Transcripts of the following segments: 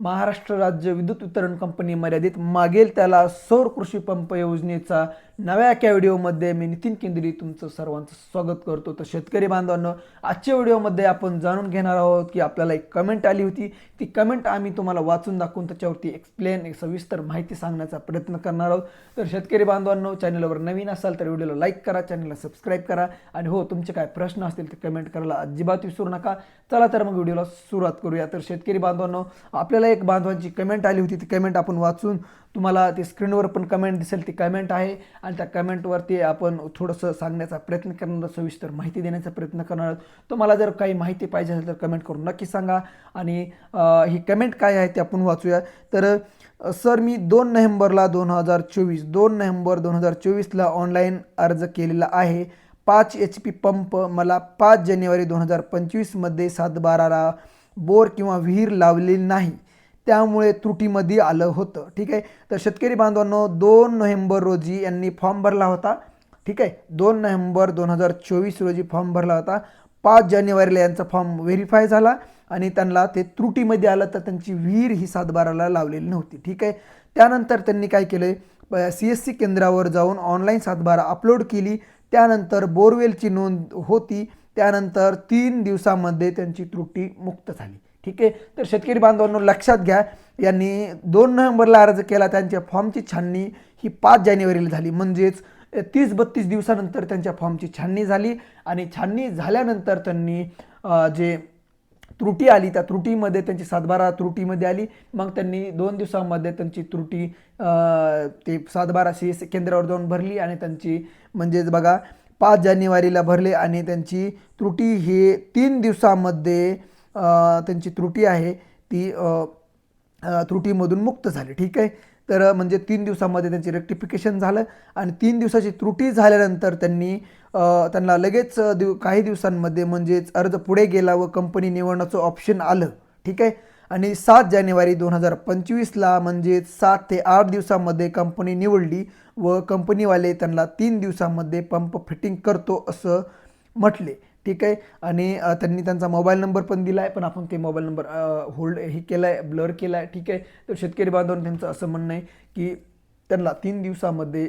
महाराष्ट्र राज्य विद्युत वितरण कंपनी मर्यादित मागेल त्याला सौर कृषी पंप योजनेचा नव्या एका व्हिडिओमध्ये मी नितीन केंद्री तुमचं सर्वांचं स्वागत करतो. तर शेतकरी बांधवांनो आजच्या व्हिडिओमध्ये आपण जाणून घेणार आहोत की आपल्याला एक कमेंट आली होती. ती कमेंट आम्ही तुम्हाला वाचून दाखवून त्याच्यावरती एक्सप्लेन एक सविस्तर माहिती सांगण्याचा प्रयत्न करणार आहोत. तर शेतकरी बांधवांनो चॅनलवर नवीन असाल तर व्हिडिओला लाईक करा चॅनलला सबस्क्राईब करा आणि हो तुमचे काय प्रश्न असतील ते कमेंट करायला अजिबात विसरू नका. चला तर मग व्हिडिओला सुरुवात करूया. तर शेतकरी बांधवांनो आपल्याला एक बांधवांची कमेंट आली होती. ती कमेंट आपण वाचून तुम्हाला ती स्क्रीनवर पण कमेंट दिसेल. ती कमेंट आहे आणि त्या कमेंटवरती आपण थोडंसं सांगण्याचा प्रयत्न करणार सविस्तर माहिती देण्याचा प्रयत्न करणार आहोत. तुम्हाला जर काही माहिती पाहिजे असेल तर कमेंट करून नक्की सांगा. आणि ही कमेंट काय आहे ते आपण वाचूया. तर सर मी दोन नोव्हेंबरला दोन हजार चोवीस दोन नोव्हेंबर दोन हजार चोवीसला ऑनलाईन अर्ज केलेला आहे. पाच एच पी पंप मला पाच जानेवारी दोन हजार पंचवीसमध्ये सातबाराला बोर किंवा विहीर लावलेली नाही. त्यामुळे त्रुटीमध्ये आलं होतं. ठीक आहे? तर शेतकरी बांधवांनो दोन नोव्हेंबर रोजी यांनी फॉर्म भरला होता. ठीक आहे? दोन नोव्हेंबर दोन हजार चोवीस रोजी फॉर्म भरला होता. पाच जानेवारीला यांचा फॉर्म व्हेरीफाय झाला आणि त्यांना ते त्रुटीमध्ये आलं तर त्यांची विहीर ही सातबाराला लावलेली नव्हती. ठीक आहे? त्यानंतर त्यांनी काय केलं सी एस सी केंद्रावर जाऊन ऑनलाईन सातबारा अपलोड केली. त्यानंतर बोरवेलची नोंद होती. त्यानंतर तीन दिवसामध्ये त्यांची त्रुटी मुक्त झाली. ठीक आहे? तर शेतकरी बांधवांनो लक्षात घ्या यांनी दोन नोव्हेंबरला अर्ज केला त्यांच्या फॉर्मची छाननी ही पाच जानेवारीला झाली. म्हणजेच तीस बत्तीस दिवसानंतर त्यांच्या फॉर्मची छाननी झाली आणि छाननी झाल्यानंतर त्यांनी जे त्रुटी आली त्या त्रुटीमध्ये त्यांची सातबारा त्रुटीमध्ये आली. मग त्यांनी दोन दिवसामध्ये त्यांची त्रुटी ते सातबारा सी एस केंद्रावर जाऊन भरली आणि त्यांची म्हणजेच बघा पाच जानेवारीला भरले आणि त्यांची त्रुटी ही तीन दिवसामध्ये त्यांची त्रुटी आहे ती त्रुटीमधून मुक्त झाली ठीक आहे? तर म्हणजे तीन दिवसामध्ये त्यांचे रेक्टिफिकेशन झालं आणि तीन दिवसाची त्रुटी झाल्यानंतर त्यांनी त्यांना लगेच दिव काही दिवसांमध्ये म्हणजेच अर्ज पुढे गेला व कंपनी निवडण्याचं ऑप्शन आलं ठीक आहे? आणि सात जानेवारी दोन हजार पंचवीसला म्हणजेच सात ते आठ दिवसामध्ये कंपनी निवडली व कंपनीवाले त्यांना तीन दिवसामध्ये पंप फिटिंग करतो असं म्हटले. ठीक आहे. आणि त्यांनी त्यांचा मोबाईल नंबर पण दिला आहे पण आपण ते मोबाईल नंबर होल्ड हे केला आहे ब्लर केला आहे ठीक आहे. तर शेतकरी बांधवांना त्यांचं असं म्हणणं आहे की त्यांना तीन दिवसामध्ये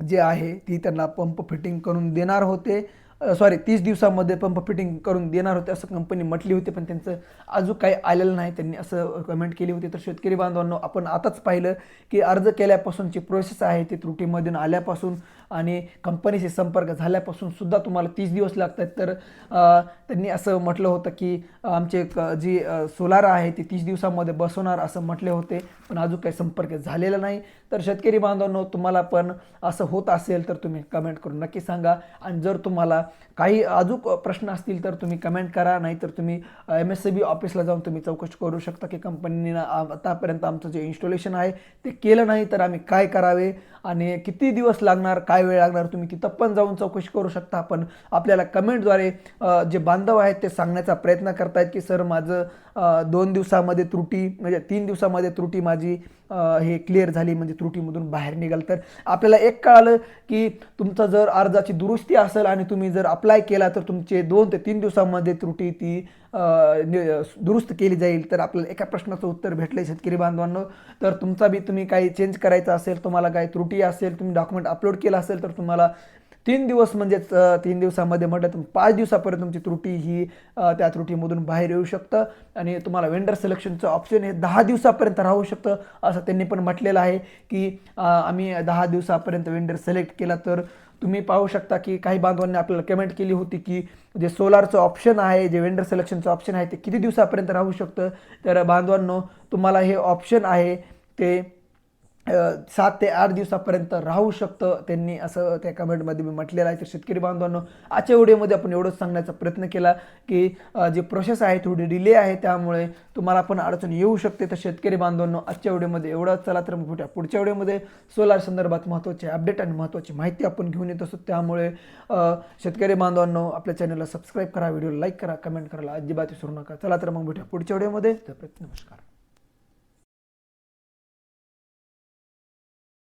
जे आहे ती त्यांना पंप फिटिंग करून देणार होते. सॉरी तीस दिवसामध्ये पंप फिटिंग करून देणार होते असं कंपनी म्हटली होती पण त्यांचं अजून काही आलेलं नाही. त्यांनी असं कमेंट केली होती. तर शेतकरी बांधवांनो आपण आताच पाहिलं की अर्ज केल्यापासूनची प्रोसेस आहे ती त्रुटीमधून आल्यापासून आणि कंपनीशी संपर्क झाल्यापासून सुद्धा तुम्हाला तीस दिवस लागतात. तर त्यांनी असं म्हटलं होतं की आमचे क- जी सोलार आहे ती तीस दिवसामध्ये बसवणार असं म्हटले होते पण अजून काही संपर्क झालेला नाही. तर शेतकरी बांधवांनो तुम्हाला पण असं होत असेल तर तुम्ही कमेंट करून नक्की सांगा. आणि जर तुम्हाला काही अजून प्रश्न असतील तर तुम्ही कमेंट करा नाहीतर तुम्ही एम एस सी बी ऑफिसला जाऊन तुम्ही चौकशी करू शकता की कंपनीनं आतापर्यंत आमचं जे इन्स्टॉलेशन आहे ते केलं नाही तर आम्ही काय करावे? आणि किती दिवस लागणार काय वेळ लागणार तुम्ही तिथं पण जाऊन चौकशी करू शकता. पण आपल्याला कमेंटद्वारे जे बांधव आहेत ते सांगण्याचा प्रयत्न करतायत की सर माझं दोन दिवसामध्ये त्रुटी म्हणजे तीन दिवसामध्ये त्रुटी माझी हे क्लिअर झाली म्हणजे त्रुटीमधून बाहेर निघाल. तर आपल्याला एक कळालं की तुमचं जर अर्जाची दुरुस्ती असेल आणि तुम्ही जर अप्लाय केला तर तुमचे दोन ते तीन दिवसामध्ये त्रुटी ती दुरुस्त केली जाईल तर आपल्याला एका प्रश्नाचं उत्तर भेटलं शेतकरी बांधवांनो. तर तुमचा बी तुम्ही काही चेंज करायचा असेल तुम्हाला काही त्रुटी असेल तुम्ही डॉक्युमेंट अपलोड केलं असेल तर तुम्हाला तीन दिवस म्हणजेच तीन दिवसामध्ये म्हटलं तर पाच दिवसापर्यंत तुमची त्रुटी ही त्या त्रुटीमधून बाहेर येऊ शकतं. आणि तुम्हाला वेंडर सिलेक्शनचं ऑप्शन हे दहा दिवसापर्यंत राहू शकतं असं त्यांनी पण म्हटलेलं आहे की आम्ही दहा दिवसापर्यंत वेंडर सिलेक्ट केला तर तुम्ही पाहू शकता की काही बांधवांनी आपल्याला कमेंट केली होती की जे सोलारचं ऑप्शन आहे जे वेंडर सिलेक्शनचं ऑप्शन आहे ते किती दिवसापर्यंत राहू शकतं? तर बांधवांनो तुम्हाला हे ऑप्शन आहे ते सात ते आठ दिवसापर्यंत राहू शकतं. त्यांनी असं त्या कमेंटमध्ये मी म्हटलेलं आहे. तर शेतकरी बांधवांनो आजच्या व्हिडिओमध्ये आपण एवढंच सांगण्याचा प्रयत्न केला की जे जी प्रोसेस आहे थोडी डिले आहे त्यामुळे तुम्हाला पण अडचण येऊ शकते. तर शेतकरी बांधवांनो आजच्या व्हिडिओमध्ये एवढंच चला तर मग भेटूया पुढच्या व्हिडिओमध्ये. सोलार संदर्भात महत्त्वाचे अपडेट आणि महत्त्वाची माहिती आपण घेऊन येत असतो त्यामुळे शेतकरी बांधवांनो आपल्या चॅनलला सबस्क्राईब करा व्हिडिओ लाईक करा कमेंट करायला अजिबात विसरू नका. चला तर मग भेटूया पुढच्या व्हिडिओमध्ये. तर नमस्कार.